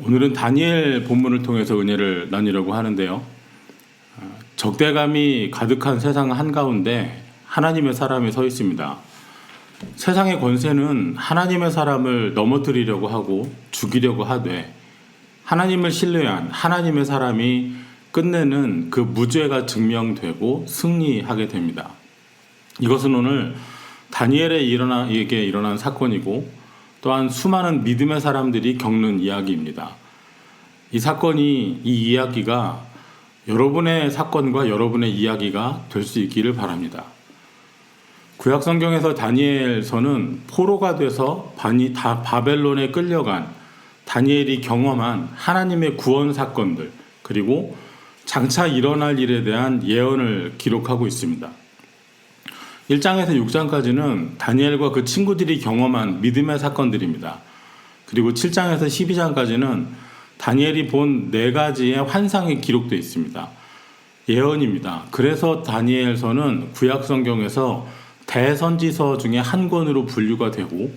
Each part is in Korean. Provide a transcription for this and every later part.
오늘은 다니엘 본문을 통해서 은혜를 나누려고 하는데요. 어, 적대감이 가득한 세상 한가운데 하나님의 사람이 서 있습니다. 세상의 권세는 하나님의 사람을 넘어뜨리려고 하고 죽이려고 하되 하나님을 신뢰한 하나님의 사람이 끝내는 그 무죄가 증명되고 승리하게 됩니다. 이것은 오늘 다니엘에 일어나 에게 일어난 사건이고 또한 수많은 믿음의 사람들이 겪는 이야기입니다. 이 사건이 이 이야기가 여러분의 사건과 여러분의 이야기가 될 수 있기를 바랍니다. 구약 성경에서 다니엘서는 포로가 돼서 반이 다 바벨론에 끌려간 다니엘이 경험한 하나님의 구원 사건들 그리고 장차 일어날 일에 대한 예언을 기록하고 있습니다. 1장에서 6장까지는 다니엘과 그 친구들이 경험한 믿음의 사건들입니다. 그리고 7장에서 12장까지는 다니엘이 본 네 가지의 환상이 기록되어 있습니다. 예언입니다. 그래서 다니엘서는 구약 성경에서 대선지서 중에 한 권으로 분류가 되고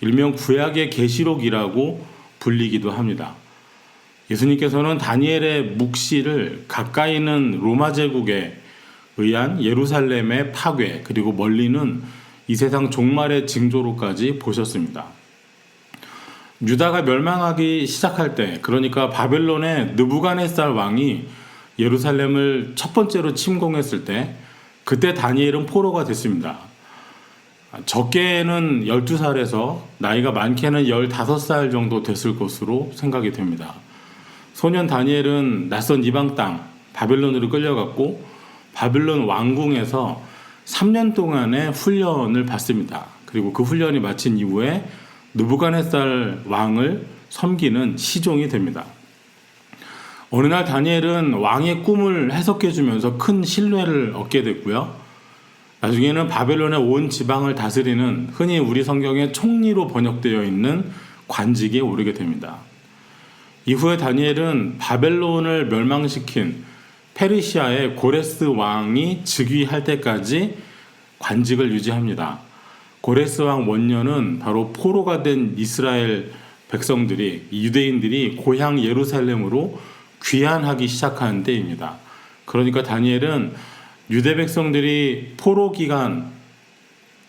일명 구약의 계시록이라고 불리기도 합니다. 예수님께서는 다니엘의 묵시를 가까이 있는 로마 제국에 의한 예루살렘의 파괴 그리고 멀리는 이 세상 종말의 징조로까지 보셨습니다. 유다가 멸망하기 시작할 때 그러니까 바벨론의 느부갓네살 왕이 예루살렘을 첫 번째로 침공했을 때 그때 다니엘은 포로가 됐습니다. 적게는 12살에서 나이가 많게는 15살 정도 됐을 것으로 생각이 됩니다. 소년 다니엘은 낯선 이방 땅 바벨론으로 끌려갔고 바빌론 왕궁에서 3년 동안의 훈련을 받습니다. 그리고 그 훈련이 마친 이후에 느부갓네살 왕을 섬기는 시종이 됩니다. 어느 날 다니엘은 왕의 꿈을 해석해 주면서 큰 신뢰를 얻게 됐고요. 나중에는 바벨론의 온 지방을 다스리는 흔히 우리 성경에 총리로 번역되어 있는 관직에 오르게 됩니다. 이후에 다니엘은 바벨론을 멸망시킨 페르시아의 고레스 왕이 즉위할 때까지 관직을 유지합니다. 고레스 왕 원년은 바로 포로가 된 이스라엘 백성들이 유대인들이 고향 예루살렘으로 귀환하기 시작한 때입니다. 그러니까 다니엘은 유대 백성들이 포로 기간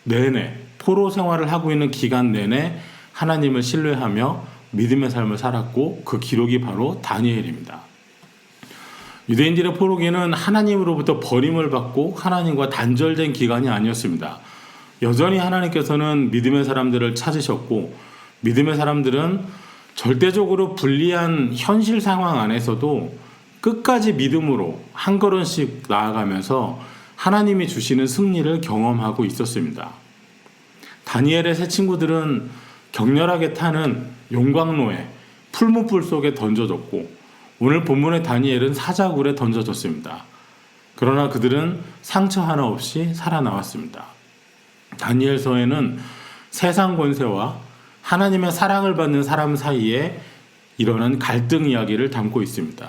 내내 포로 생활을 하고 있는 기간 내내 하나님을 신뢰하며 믿음의 삶을 살았고 그 기록이 바로 다니엘입니다. 유대인들의 포로기는 하나님으로부터 버림을 받고 하나님과 단절된 기간이 아니었습니다. 여전히 하나님께서는 믿음의 사람들을 찾으셨고 믿음의 사람들은 절대적으로 불리한 현실 상황 안에서도 끝까지 믿음으로 한 걸음씩 나아가면서 하나님이 주시는 승리를 경험하고 있었습니다. 다니엘의 새 친구들은 격렬하게 타는 용광로에 풀무불 속에 던져졌고 오늘 본문의 다니엘은 사자굴에 던져졌습니다. 그러나 그들은 상처 하나 없이 살아나왔습니다. 다니엘서에는 세상 권세와 하나님의 사랑을 받는 사람 사이에 일어난 갈등 이야기를 담고 있습니다.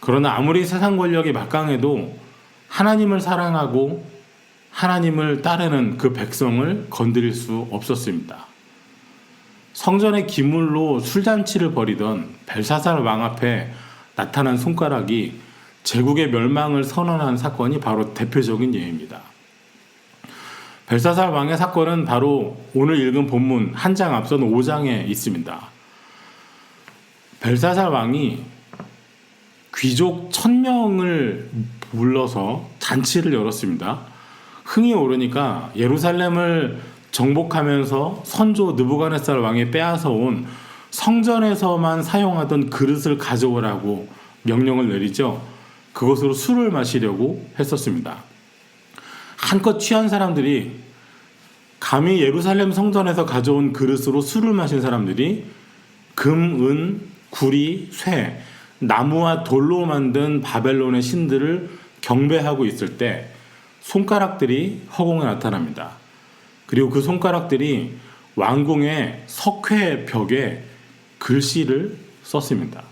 그러나 아무리 세상 권력이 막강해도 하나님을 사랑하고 하나님을 따르는 그 백성을 건드릴 수 없었습니다. 성전의 기물로 술잔치를 벌이던 벨사살 왕 앞에 나타난 손가락이 제국의 멸망을 선언한 사건이 바로 대표적인 예입니다. 벨사살 왕의 사건은 바로 오늘 읽은 본문 한 장 앞선 5장에 있습니다. 벨사살 왕이 귀족 천명을 불러서 잔치를 열었습니다. 흥이 오르니까 예루살렘을 정복하면서 선조 느부갓네살 왕이 빼앗아 온 성전에서만 사용하던 그릇을 가져오라고 명령을 내리죠. 그것으로 술을 마시려고 했었습니다. 한껏 취한 사람들이 감히 예루살렘 성전에서 가져온 그릇으로 술을 마신 사람들이 금, 은, 구리, 쇠, 나무와 돌로 만든 바벨론의 신들을 경배하고 있을 때 손가락들이 허공에 나타납니다. 그리고 그 손가락들이 왕궁의 석회 벽에 글씨를 썼습니다.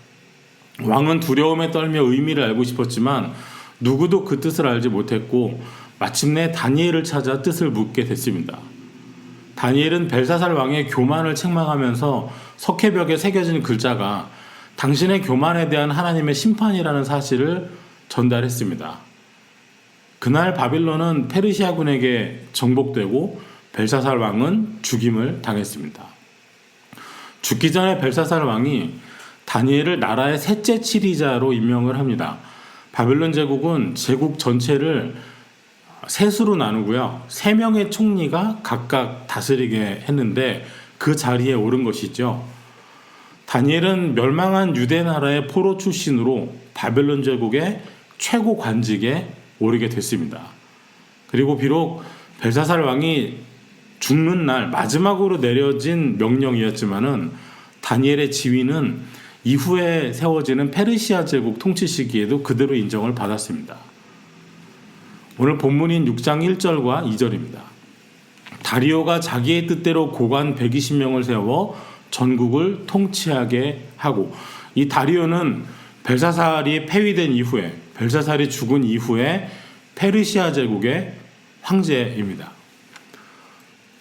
왕은 두려움에 떨며 의미를 알고 싶었지만 누구도 그 뜻을 알지 못했고 마침내 다니엘을 찾아 뜻을 묻게 됐습니다. 다니엘은 벨사살 왕의 교만을 책망하면서 석회벽에 새겨진 글자가 당신의 교만에 대한 하나님의 심판이라는 사실을 전달했습니다. 그날 바빌론은 페르시아군에게 정복되고 벨사살 왕은 죽임을 당했습니다. 죽기 전에 벨사살 왕이 다니엘을 나라의 셋째 치리자로 임명을 합니다. 바빌론 제국은 제국 전체를 셋으로 나누고요. 세 명의 총리가 각각 다스리게 했는데 그 자리에 오른 것이죠. 다니엘은 멸망한 유대 나라의 포로 출신으로 바벨론 제국의 최고 관직에 오르게 됐습니다. 그리고 비록 벨사살 왕이 죽는 날 마지막으로 내려진 명령이었지만은 다니엘의 지위는 이후에 세워지는 페르시아 제국 통치 시기에도 그대로 인정을 받았습니다. 오늘 본문인 6장 1절과 2절입니다. 다리오가 자기의 뜻대로 고관 120명을 세워 전국을 통치하게 하고 이 다리오는 벨사살이 폐위된 이후에 벨사살이 죽은 이후에 페르시아 제국의 황제입니다.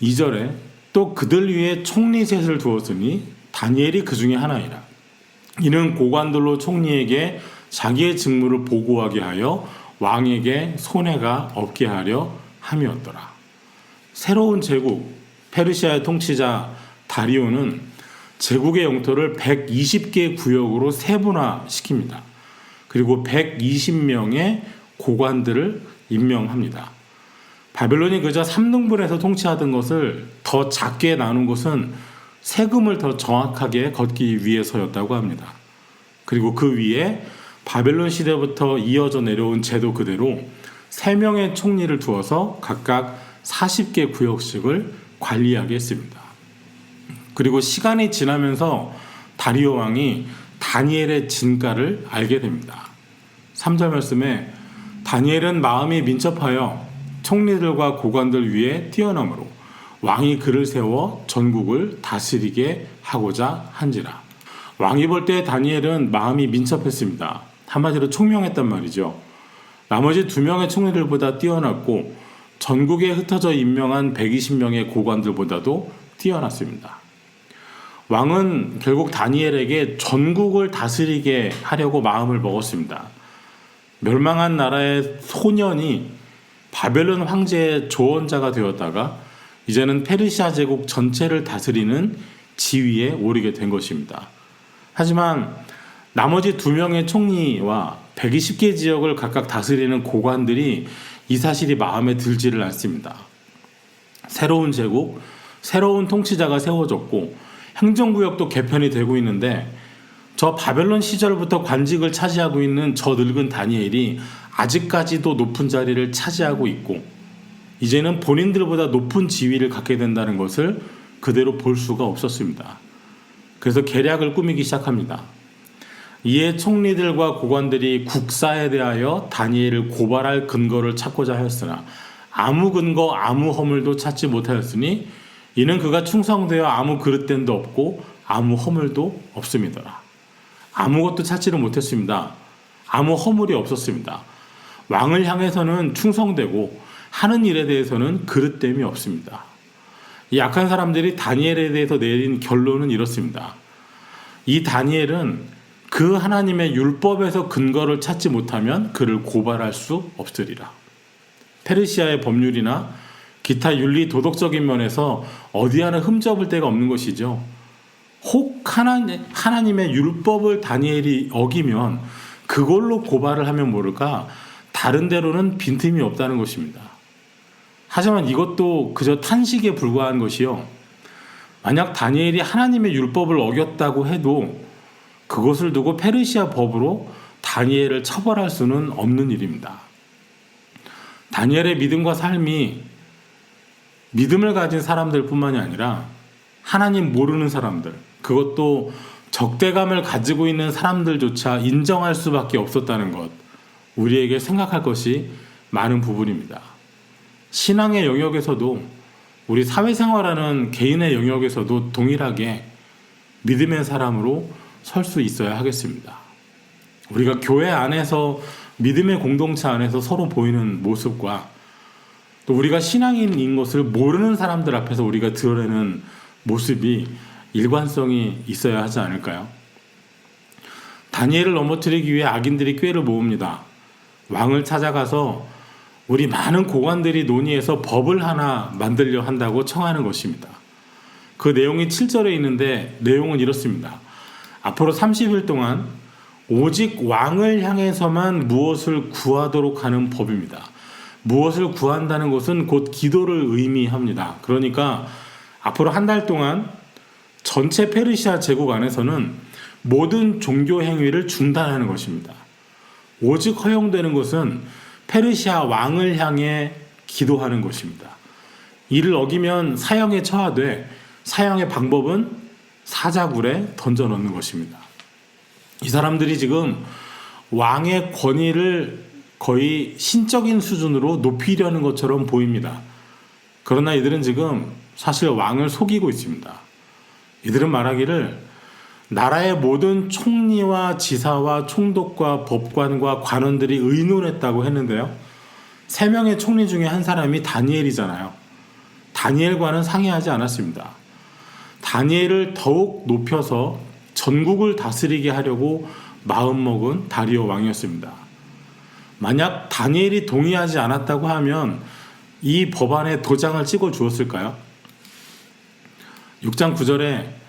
2절에 또 그들 위에 총리 셋을 두었으니 다니엘이 그 중에 하나이라. 이는 고관들로 총리에게 자기의 직무를 보고하게 하여 왕에게 손해가 없게 하려 함이었더라. 새로운 제국 페르시아의 통치자 다리오는 제국의 영토를 120개 구역으로 세분화시킵니다. 그리고 120명의 고관들을 임명합니다. 바벨론이 그저 3등분해서 통치하던 것을 더 작게 나눈 것은 세금을 더 정확하게 걷기 위해서였다고 합니다. 그리고 그 위에 바벨론 시대부터 이어져 내려온 제도 그대로 세 명의 총리를 두어서 각각 40개 구역씩을 관리하게 했습니다. 그리고 시간이 지나면서 다리오 왕이 다니엘의 진가를 알게 됩니다. 3절 말씀에 다니엘은 마음이 민첩하여 총리들과 고관들 위에 뛰어넘으로 왕이 그를 세워 전국을 다스리게 하고자 한지라. 왕이 볼 때 다니엘은 마음이 민첩했습니다. 한마디로 총명했단 말이죠. 나머지 두 명의 총리들보다 뛰어났고 전국에 흩어져 임명한 120명의 고관들보다도 뛰어났습니다. 왕은 결국 다니엘에게 전국을 다스리게 하려고 마음을 먹었습니다. 멸망한 나라의 소년이 바벨론 황제의 조언자가 되었다가 이제는 페르시아 제국 전체를 다스리는 지위에 오르게 된 것입니다. 하지만 나머지 두 명의 총리와 120개 지역을 각각 다스리는 고관들이 이 사실이 마음에 들지를 않습니다. 새로운 제국, 새로운 통치자가 세워졌고 행정구역도 개편이 되고 있는데 저 바벨론 시절부터 관직을 차지하고 있는 저 늙은 다니엘이 아직까지도 높은 자리를 차지하고 있고 이제는 본인들보다 높은 지위를 갖게 된다는 것을 그대로 볼 수가 없었습니다. 그래서 계략을 꾸미기 시작합니다. 이에 총리들과 고관들이 국사에 대하여 다니엘을 고발할 근거를 찾고자 하였으나 아무 근거 아무 허물도 찾지 못하였으니 이는 그가 충성되어 아무 그릇됨도 없고 아무 허물도 없습니다. 아무것도 찾지를 못했습니다. 아무 허물이 없었습니다. 왕을 향해서는 충성되고 하는 일에 대해서는 그릇됨이 없습니다. 이 약한 사람들이 다니엘에 대해서 내린 결론은 이렇습니다. 이 다니엘은 그 하나님의 율법에서 근거를 찾지 못하면 그를 고발할 수 없으리라. 페르시아의 법률이나 기타 윤리 도덕적인 면에서 어디 하나 흠잡을 데가 없는 것이죠. 혹 하나님, 하나님의 율법을 다니엘이 어기면 그걸로 고발을 하면 모를까 다른 데로는 빈틈이 없다는 것입니다. 하지만 이것도 그저 탄식에 불과한 것이요. 만약 다니엘이 하나님의 율법을 어겼다고 해도 그것을 두고 페르시아 법으로 다니엘을 처벌할 수는 없는 일입니다. 다니엘의 믿음과 삶이 믿음을 가진 사람들 뿐만이 아니라 하나님 모르는 사람들, 그것도 적대감을 가지고 있는 사람들조차 인정할 수밖에 없었다는 것, 우리에게 생각할 것이 많은 부분입니다. 신앙의 영역에서도 우리 사회생활하는 개인의 영역에서도 동일하게 믿음의 사람으로 설 수 있어야 하겠습니다. 우리가 교회 안에서 믿음의 공동체 안에서 서로 보이는 모습과 또 우리가 신앙인인 것을 모르는 사람들 앞에서 우리가 드러내는 모습이 일관성이 있어야 하지 않을까요? 다니엘을 넘어뜨리기 위해 악인들이 꾀를 모읍니다. 왕을 찾아가서 우리 많은 고관들이 논의해서 법을 하나 만들려 한다고 청하는 것입니다. 그 내용이 7절에 있는데 내용은 이렇습니다. 앞으로 30일 동안 오직 왕을 향해서만 무엇을 구하도록 하는 법입니다. 무엇을 구한다는 것은 곧 기도를 의미합니다. 그러니까 앞으로 한 달 동안 전체 페르시아 제국 안에서는 모든 종교 행위를 중단하는 것입니다. 오직 허용되는 것은 페르시아 왕을 향해 기도하는 것입니다. 이를 어기면 사형에 처하되 사형의 방법은 사자굴에 던져 넣는 것입니다. 이 사람들이 지금 왕의 권위를 거의 신적인 수준으로 높이려는 것처럼 보입니다. 그러나 이들은 지금 사실 왕을 속이고 있습니다. 이들은 말하기를 나라의 모든 총리와 지사와 총독과 법관과 관원들이 의논했다고 했는데요. 세 명의 총리 중에 한 사람이 다니엘이잖아요. 다니엘과는 상의하지 않았습니다. 다니엘을 더욱 높여서 전국을 다스리게 하려고 마음먹은 다리오 왕이었습니다. 만약 다니엘이 동의하지 않았다고 하면 이 법안에 도장을 찍어 주었을까요? 6장 9절에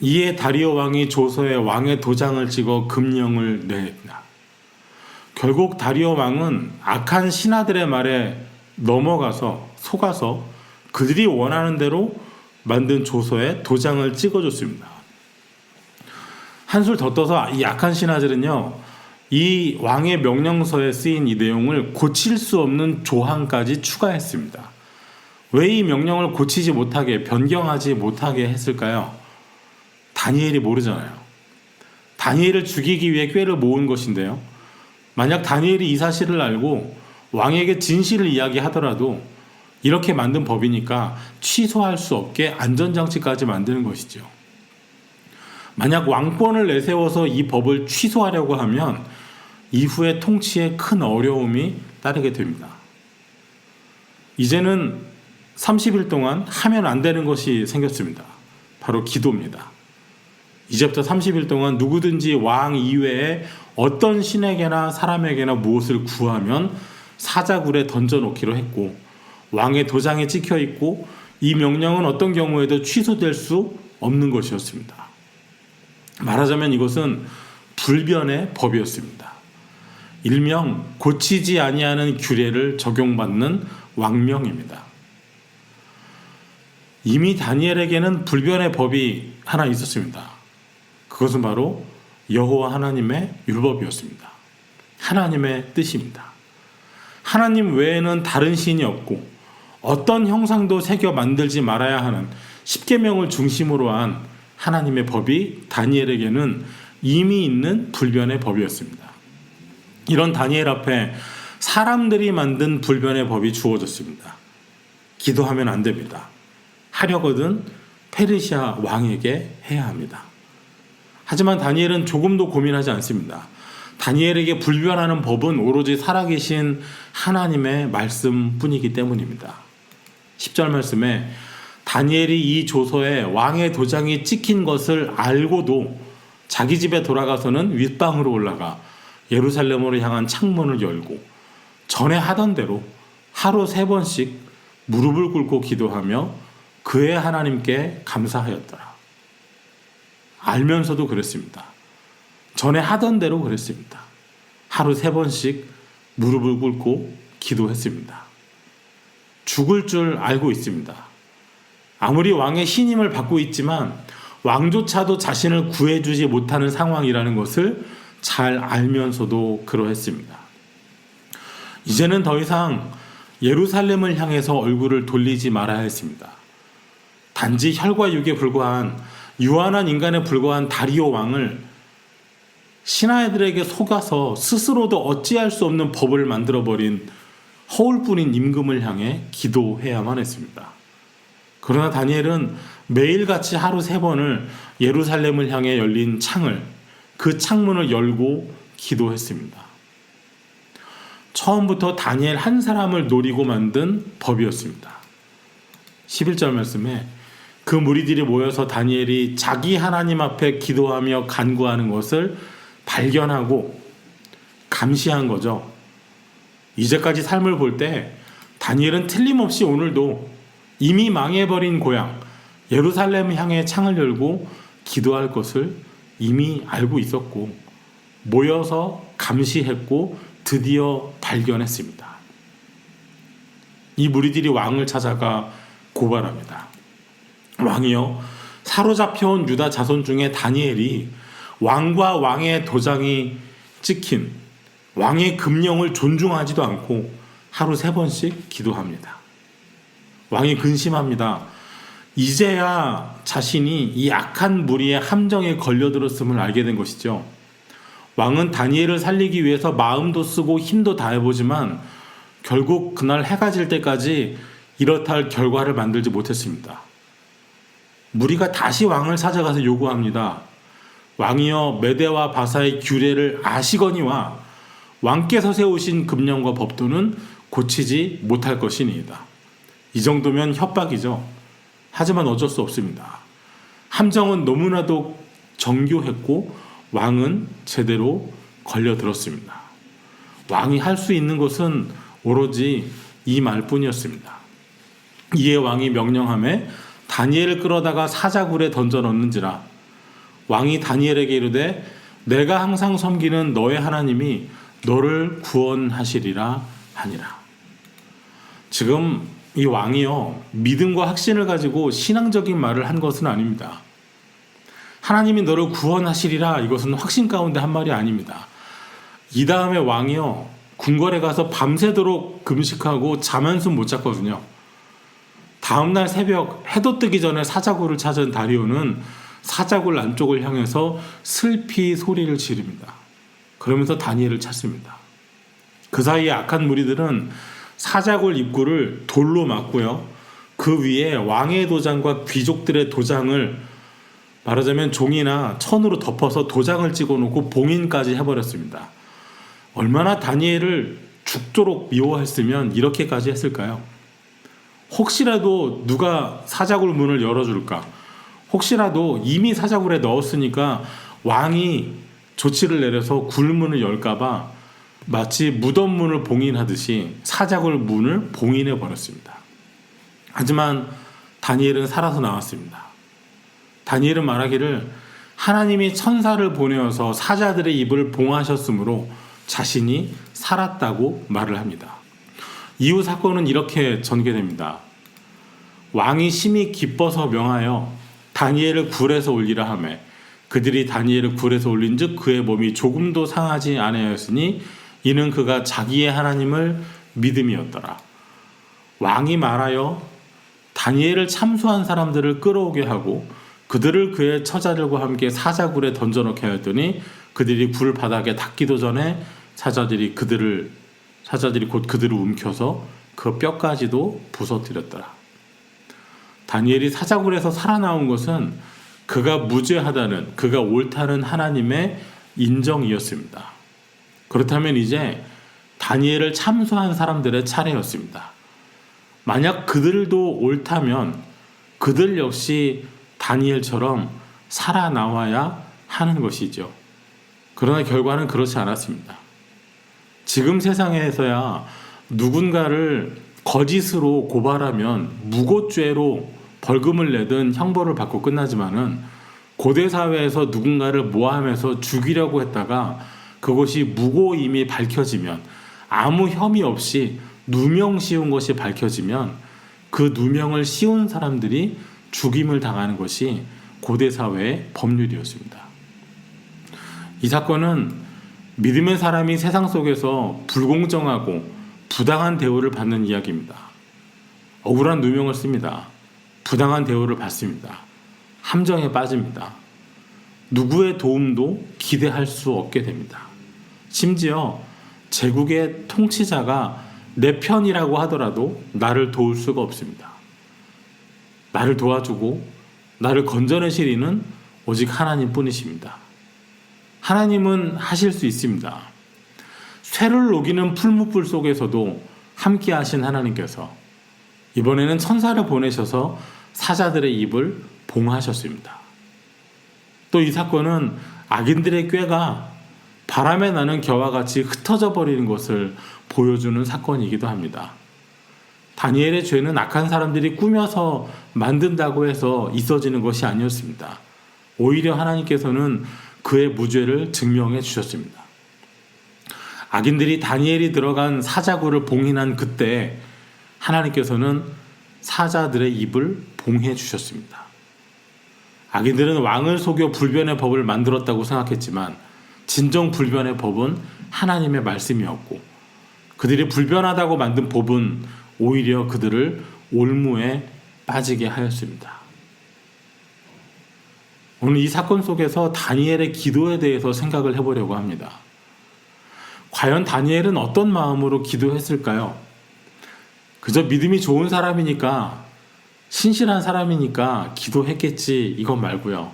이에 다리오 왕이 조서에 왕의 도장을 찍어 금령을 내다. 결국 다리오 왕은 악한 신하들의 말에 넘어가서 속아서 그들이 원하는 대로 만든 조서에 도장을 찍어줬습니다. 한술 더 떠서 이 악한 신하들은요, 이 왕의 명령서에 쓰인 이 내용을 고칠 수 없는 조항까지 추가했습니다. 왜 이 명령을 고치지 못하게, 변경하지 못하게 했을까요? 다니엘이 모르잖아요. 다니엘을 죽이기 위해 꾀를 모은 것인데요. 만약 다니엘이 이 사실을 알고 왕에게 진실을 이야기하더라도 이렇게 만든 법이니까 취소할 수 없게 안전장치까지 만드는 것이죠. 만약 왕권을 내세워서 이 법을 취소하려고 하면 이후의 통치에 큰 어려움이 따르게 됩니다. 이제는 30일 동안 하면 안 되는 것이 생겼습니다. 바로 기도입니다. 이제부터 30일 동안 누구든지 왕 이외에 어떤 신에게나 사람에게나 무엇을 구하면 사자굴에 던져놓기로 했고 왕의 도장에 찍혀 있고 이 명령은 어떤 경우에도 취소될 수 없는 것이었습니다. 말하자면 이것은 불변의 법이었습니다. 일명 고치지 아니하는 규례를 적용받는 왕명입니다. 이미 다니엘에게는 불변의 법이 하나 있었습니다. 그것은 바로 여호와 하나님의 율법이었습니다. 하나님의 뜻입니다. 하나님 외에는 다른 신이 없고 어떤 형상도 새겨 만들지 말아야 하는 십계명을 중심으로 한 하나님의 법이 다니엘에게는 이미 있는 불변의 법이었습니다. 이런 다니엘 앞에 사람들이 만든 불변의 법이 주어졌습니다. 기도하면 안 됩니다. 하려거든 페르시아 왕에게 해야 합니다. 하지만 다니엘은 조금도 고민하지 않습니다. 다니엘에게 불변하는 법은 오로지 살아계신 하나님의 말씀뿐이기 때문입니다. 10절 말씀에 다니엘이 이 조서에 왕의 도장이 찍힌 것을 알고도 자기 집에 돌아가서는 윗방으로 올라가 예루살렘으로 향한 창문을 열고 전에 하던 대로 하루 세 번씩 무릎을 꿇고 기도하며 그의 하나님께 감사하였더라. 알면서도 그랬습니다. 전에 하던 대로 그랬습니다. 하루 세 번씩 무릎을 꿇고 기도했습니다. 죽을 줄 알고 있습니다. 아무리 왕의 신임을 받고 있지만 왕조차도 자신을 구해주지 못하는 상황이라는 것을 잘 알면서도 그러했습니다. 이제는 더 이상 예루살렘을 향해서 얼굴을 돌리지 말아야 했습니다. 단지 혈과 육에 불과한 유한한 인간에 불과한 다리오 왕을 신하들에게 속아서 스스로도 어찌할 수 없는 법을 만들어 버린 허울뿐인 임금을 향해 기도해야만 했습니다. 그러나 다니엘은 매일같이 하루 세 번을 예루살렘을 향해 열린 창을 그 창문을 열고 기도했습니다. 처음부터 다니엘 한 사람을 노리고 만든 법이었습니다. 11절 말씀에 그 무리들이 모여서 다니엘이 자기 하나님 앞에 기도하며 간구하는 것을 발견하고 감시한 거죠. 이제까지 삶을 볼 때 다니엘은 틀림없이 오늘도 이미 망해버린 고향 예루살렘 향해 창을 열고 기도할 것을 이미 알고 있었고 모여서 감시했고 드디어 발견했습니다. 이 무리들이 왕을 찾아가 고발합니다. 왕이여 사로잡혀온 유다 자손 중에 다니엘이 왕과 왕의 도장이 찍힌 왕의 금령을 존중하지도 않고 하루 세 번씩 기도합니다. 왕이 근심합니다. 이제야 자신이 이 악한 무리의 함정에 걸려들었음을 알게 된 것이죠. 왕은 다니엘을 살리기 위해서 마음도 쓰고 힘도 다해보지만 결국 그날 해가 질 때까지 이렇다 할 결과를 만들지 못했습니다. 무리가 다시 왕을 찾아가서 요구합니다. 왕이여 메대와 바사의 규례를 아시거니와 왕께서 세우신 금령과 법도는 고치지 못할 것이니이다. 이 정도면 협박이죠. 하지만 어쩔 수 없습니다. 함정은 너무나도 정교했고 왕은 제대로 걸려들었습니다. 왕이 할 수 있는 것은 오로지 이 말뿐이었습니다. 이에 왕이 명령함에 다니엘을 끌어다가 사자굴에 던져 넣는지라 왕이 다니엘에게 이르되 내가 항상 섬기는 너의 하나님이 너를 구원하시리라 하니라. 지금 이 왕이요 믿음과 확신을 가지고 신앙적인 말을 한 것은 아닙니다. 하나님이 너를 구원하시리라 이것은 확신 가운데 한 말이 아닙니다. 이 다음에 왕이요 궁궐에 가서 밤새도록 금식하고 잠 한숨 못 잤거든요. 다음날 새벽 해도 뜨기 전에 사자굴을 찾은 다리오는 사자굴 안쪽을 향해서 슬피 소리를 지릅니다. 그러면서 다니엘을 찾습니다. 그 사이에 악한 무리들은 사자굴 입구를 돌로 막고요. 그 위에 왕의 도장과 귀족들의 도장을 말하자면 종이나 천으로 덮어서 도장을 찍어 놓고 봉인까지 해버렸습니다. 얼마나 다니엘을 죽도록 미워했으면 이렇게까지 했을까요? 혹시라도 누가 사자굴 문을 열어줄까? 혹시라도 이미 사자굴에 넣었으니까 왕이 조치를 내려서 굴문을 열까봐 마치 무덤 문을 봉인하듯이 사자굴 문을 봉인해 버렸습니다. 하지만 다니엘은 살아서 나왔습니다. 다니엘은 말하기를 하나님이 천사를 보내어서 사자들의 입을 봉하셨으므로 자신이 살았다고 말을 합니다. 이후 사건은 이렇게 전개됩니다. 왕이 심히 기뻐서 명하여 다니엘을 굴에서 올리라 하매 그들이 다니엘을 굴에서 올린즉 그의 몸이 조금도 상하지 아니하였으니 이는 그가 자기의 하나님을 믿음이었더라. 왕이 말하여 다니엘을 참수한 사람들을 끌어오게 하고 그들을 그의 처자들과 함께 사자굴에 던져놓게 하였더니 그들이 굴 바닥에 닿기도 전에 사자들이 그들을 사자들이 곧 그들을 움켜서 그 뼈까지도 부서뜨렸더라. 다니엘이 사자굴에서 살아나온 것은 그가 무죄하다는 그가 옳다는 하나님의 인정이었습니다. 그렇다면 이제 다니엘을 참소한 사람들의 차례였습니다. 만약 그들도 옳다면 그들 역시 다니엘처럼 살아나와야 하는 것이죠. 그러나 결과는 그렇지 않았습니다. 지금 세상에서야 누군가를 거짓으로 고발하면 무고죄로 벌금을 내든 형벌을 받고 끝나지만은 고대 사회에서 누군가를 모함해서 죽이려고 했다가 그것이 무고임이 밝혀지면 아무 혐의 없이 누명 씌운 것이 밝혀지면 그 누명을 씌운 사람들이 죽임을 당하는 것이 고대 사회의 법률이었습니다. 이 사건은 믿음의 사람이 세상 속에서 불공정하고 부당한 대우를 받는 이야기입니다. 억울한 누명을 씁니다. 부당한 대우를 받습니다. 함정에 빠집니다. 누구의 도움도 기대할 수 없게 됩니다. 심지어 제국의 통치자가 내 편이라고 하더라도 나를 도울 수가 없습니다. 나를 도와주고 나를 건져내실 이는 오직 하나님 뿐이십니다. 하나님은 하실 수 있습니다. 쇠를 녹이는 풀무불 속에서도 함께 하신 하나님께서 이번에는 천사를 보내셔서 사자들의 입을 봉하셨습니다. 또 이 사건은 악인들의 꾀가 바람에 나는 겨와 같이 흩어져 버리는 것을 보여주는 사건이기도 합니다. 다니엘의 죄는 악한 사람들이 꾸며서 만든다고 해서 있어지는 것이 아니었습니다. 오히려 하나님께서는 그의 무죄를 증명해 주셨습니다. 악인들이 다니엘이 들어간 사자굴을 봉인한 그때 하나님께서는 사자들의 입을 봉해 주셨습니다. 악인들은 왕을 속여 불변의 법을 만들었다고 생각했지만 진정 불변의 법은 하나님의 말씀이었고 그들이 불변하다고 만든 법은 오히려 그들을 올무에 빠지게 하였습니다. 오늘 이 사건 속에서 다니엘의 기도에 대해서 생각을 해보려고 합니다. 과연 다니엘은 어떤 마음으로 기도했을까요? 그저 믿음이 좋은 사람이니까, 신실한 사람이니까 기도했겠지, 이것 말고요.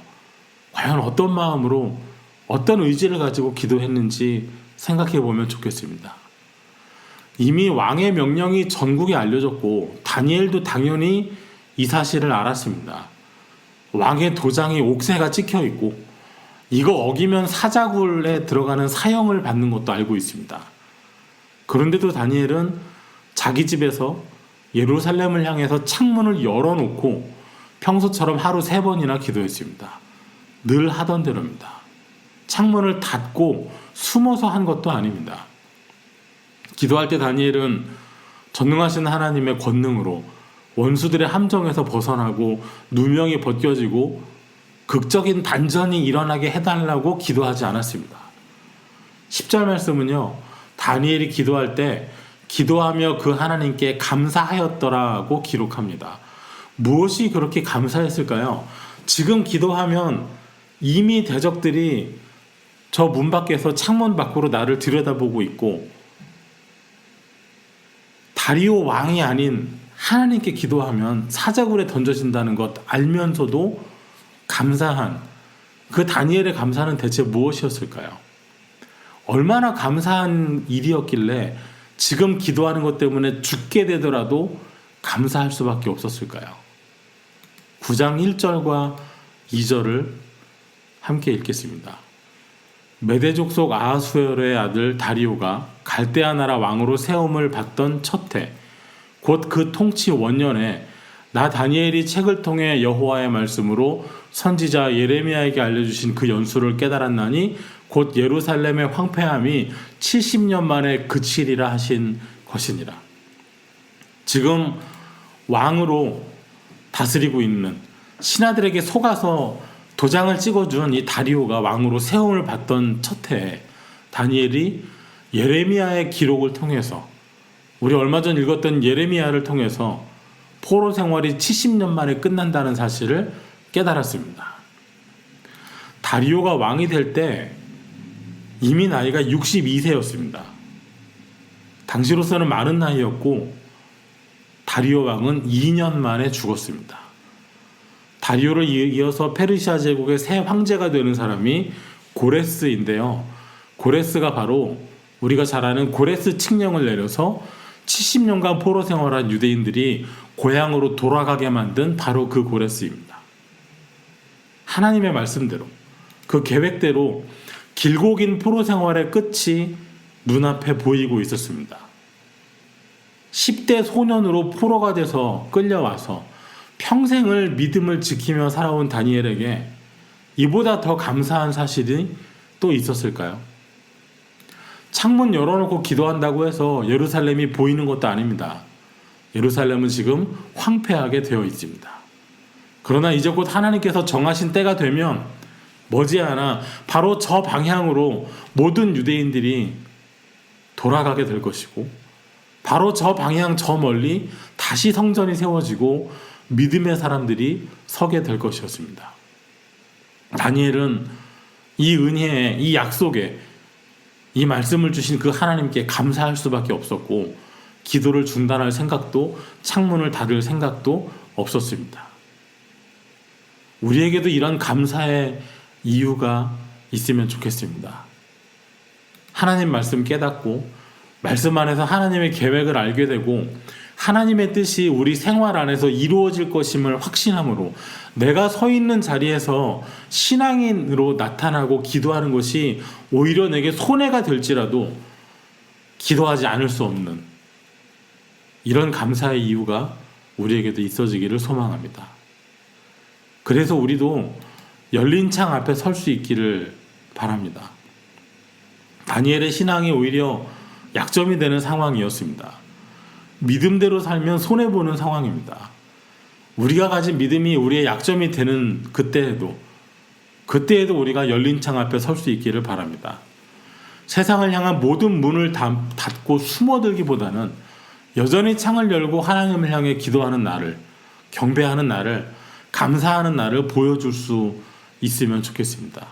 과연 어떤 마음으로, 어떤 의지를 가지고 기도했는지 생각해 보면 좋겠습니다. 이미 왕의 명령이 전국에 알려졌고, 다니엘도 당연히 이 사실을 알았습니다. 왕의 도장이 옥새가 찍혀 있고, 이거 어기면 사자굴에 들어가는 사형을 받는 것도 알고 있습니다. 그런데도 다니엘은 자기 집에서 예루살렘을 향해서 창문을 열어놓고 평소처럼 하루 세 번이나 기도했습니다. 늘 하던 대로입니다. 창문을 닫고 숨어서 한 것도 아닙니다. 기도할 때 다니엘은 전능하신 하나님의 권능으로 원수들의 함정에서 벗어나고 누명이 벗겨지고 극적인 반전이 일어나게 해달라고 기도하지 않았습니다. 10절 말씀은요, 다니엘이 기도할 때 기도하며 그 하나님께 감사하였더라고 기록합니다. 무엇이 그렇게 감사했을까요? 지금 기도하면 이미 대적들이 저 문 밖에서 창문 밖으로 나를 들여다보고 있고 다리오 왕이 아닌 하나님께 기도하면 사자굴에 던져진다는 것 알면서도 감사한 그 다니엘의 감사는 대체 무엇이었을까요? 얼마나 감사한 일이었길래 지금 기도하는 것 때문에 죽게 되더라도 감사할 수밖에 없었을까요? 9장 1절과 2절을 함께 읽겠습니다. 메대족 속 아하수엘의 아들 다리오가 갈대아 나라 왕으로 세움을 받던 첫 해, 곧 그 통치 원년에 나 다니엘이 책을 통해 여호와의 말씀으로 선지자 예레미야에게 알려주신 그 연수를 깨달았나니 곧 예루살렘의 황폐함이 70년 만에 그치리라 하신 것이니라. 지금 왕으로 다스리고 있는 신하들에게 속아서 도장을 찍어준 이 다리오가 왕으로 세움을 받던 첫 해에 다니엘이 예레미야의 기록을 통해서 우리 얼마 전 읽었던 예레미야를 통해서 포로 생활이 70년 만에 끝난다는 사실을 깨달았습니다. 다리오가 왕이 될 때 이미 나이가 62세였습니다. 당시로서는 많은 나이였고 다리오 왕은 2년 만에 죽었습니다. 다리오를 이어서 페르시아 제국의 새 황제가 되는 사람이 고레스인데요. 고레스가 바로 우리가 잘 아는 고레스 칙령을 내려서 70년간 포로 생활한 유대인들이 고향으로 돌아가게 만든 바로 그 고레스입니다. 하나님의 말씀대로 그 계획대로 길고 긴 포로 생활의 끝이 눈앞에 보이고 있었습니다. 10대 소년으로 포로가 돼서 끌려와서 평생을 믿음을 지키며 살아온 다니엘에게 이보다 더 감사한 사실이 또 있었을까요? 창문 열어놓고 기도한다고 해서 예루살렘이 보이는 것도 아닙니다. 예루살렘은 지금 황폐하게 되어 있습니다. 그러나 이제 곧 하나님께서 정하신 때가 되면 머지않아 바로 저 방향으로 모든 유대인들이 돌아가게 될 것이고 바로 저 방향 저 멀리 다시 성전이 세워지고 믿음의 사람들이 서게 될 것이었습니다. 다니엘은 이 은혜에 이 약속에 이 말씀을 주신 그 하나님께 감사할 수밖에 없었고 기도를 중단할 생각도 창문을 닫을 생각도 없었습니다. 우리에게도 이런 감사의 이유가 있으면 좋겠습니다. 하나님 말씀 깨닫고 말씀 안에서 하나님의 계획을 알게 되고 하나님의 뜻이 우리 생활 안에서 이루어질 것임을 확신함으로 내가 서 있는 자리에서 신앙인으로 나타나고 기도하는 것이 오히려 내게 손해가 될지라도 기도하지 않을 수 없는 이런 감사의 이유가 우리에게도 있어지기를 소망합니다. 그래서 우리도 열린 창 앞에 설 수 있기를 바랍니다. 다니엘의 신앙이 오히려 약점이 되는 상황이었습니다. 믿음대로 살면 손해보는 상황입니다. 우리가 가진 믿음이 우리의 약점이 되는 그때에도, 그때에도 우리가 열린 창 앞에 설 수 있기를 바랍니다. 세상을 향한 모든 문을 닫- 닫고 숨어들기보다는 여전히 창을 열고 하나님을 향해 기도하는 나를, 경배하는 나를, 감사하는 나를 보여줄 수 있으면 좋겠습니다.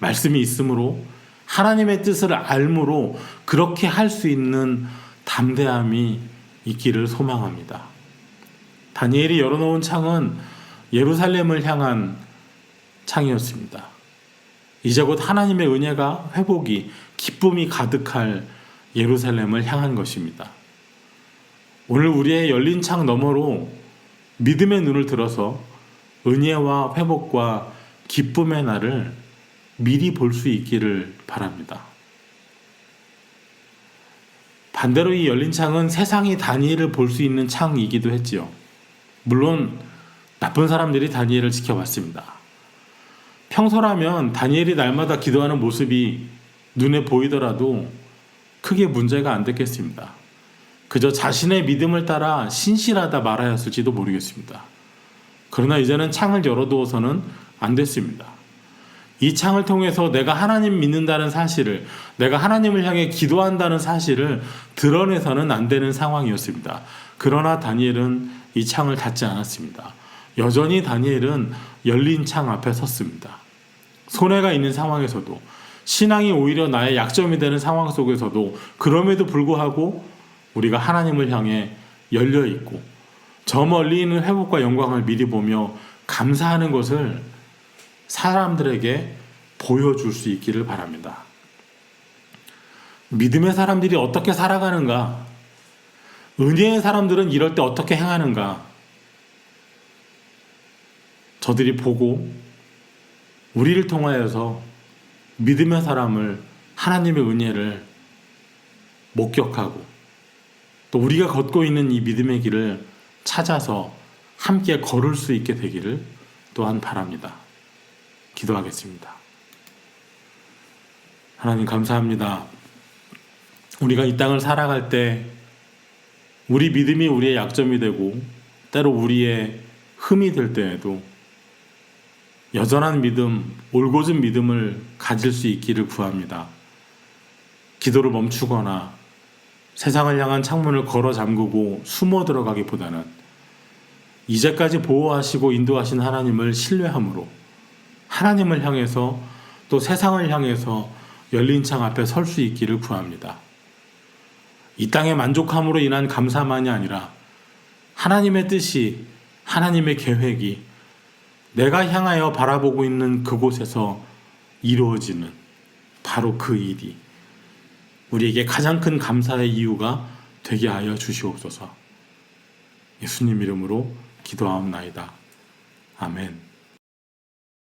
말씀이 있으므로 하나님의 뜻을 알므로 그렇게 할 수 있는 담대함이 있기를 소망합니다. 다니엘이 열어놓은 창은 예루살렘을 향한 창이었습니다. 이제 곧 하나님의 은혜가 회복이 기쁨이 가득할 예루살렘을 향한 것입니다. 오늘 우리의 열린 창 너머로 믿음의 눈을 들어서 은혜와 회복과 기쁨의 날을 미리 볼 수 있기를 바랍니다. 반대로 이 열린 창은 세상이 다니엘을 볼 수 있는 창이기도 했지요. 물론 나쁜 사람들이 다니엘을 지켜봤습니다. 평소라면 다니엘이 날마다 기도하는 모습이 눈에 보이더라도 크게 문제가 안 됐겠습니다. 그저 자신의 믿음을 따라 신실하다 말하였을지도 모르겠습니다. 그러나 이제는 창을 열어두어서는 안 됐습니다. 이 창을 통해서 내가 하나님 믿는다는 사실을, 내가 하나님을 향해 기도한다는 사실을 드러내서는 안 되는 상황이었습니다. 그러나 다니엘은 이 창을 닫지 않았습니다. 여전히 다니엘은 열린 창 앞에 섰습니다. 손해가 있는 상황에서도, 신앙이 오히려 나의 약점이 되는 상황 속에서도, 그럼에도 불구하고 우리가 하나님을 향해 열려 있고, 저 멀리 있는 회복과 영광을 미리 보며 감사하는 것을 사람들에게 보여줄 수 있기를 바랍니다. 믿음의 사람들이 어떻게 살아가는가? 은혜의 사람들은 이럴 때 어떻게 행하는가? 저들이 보고 우리를 통하여서 믿음의 사람을 하나님의 은혜를 목격하고 또 우리가 걷고 있는 이 믿음의 길을 찾아서 함께 걸을 수 있게 되기를 또한 바랍니다. 기도하겠습니다. 하나님 감사합니다. 우리가 이 땅을 살아갈 때 우리 믿음이 우리의 약점이 되고 때로 우리의 흠이 될 때에도 여전한 믿음, 올곧은 믿음을 가질 수 있기를 구합니다. 기도를 멈추거나 세상을 향한 창문을 걸어 잠그고 숨어 들어가기보다는 이제까지 보호하시고 인도하신 하나님을 신뢰함으로 하나님을 향해서 또 세상을 향해서 열린 창 앞에 설 수 있기를 구합니다. 이 땅의 만족함으로 인한 감사만이 아니라 하나님의 뜻이 하나님의 계획이 내가 향하여 바라보고 있는 그곳에서 이루어지는 바로 그 일이 우리에게 가장 큰 감사의 이유가 되게 하여 주시옵소서. 예수님 이름으로 기도하옵나이다. 아멘.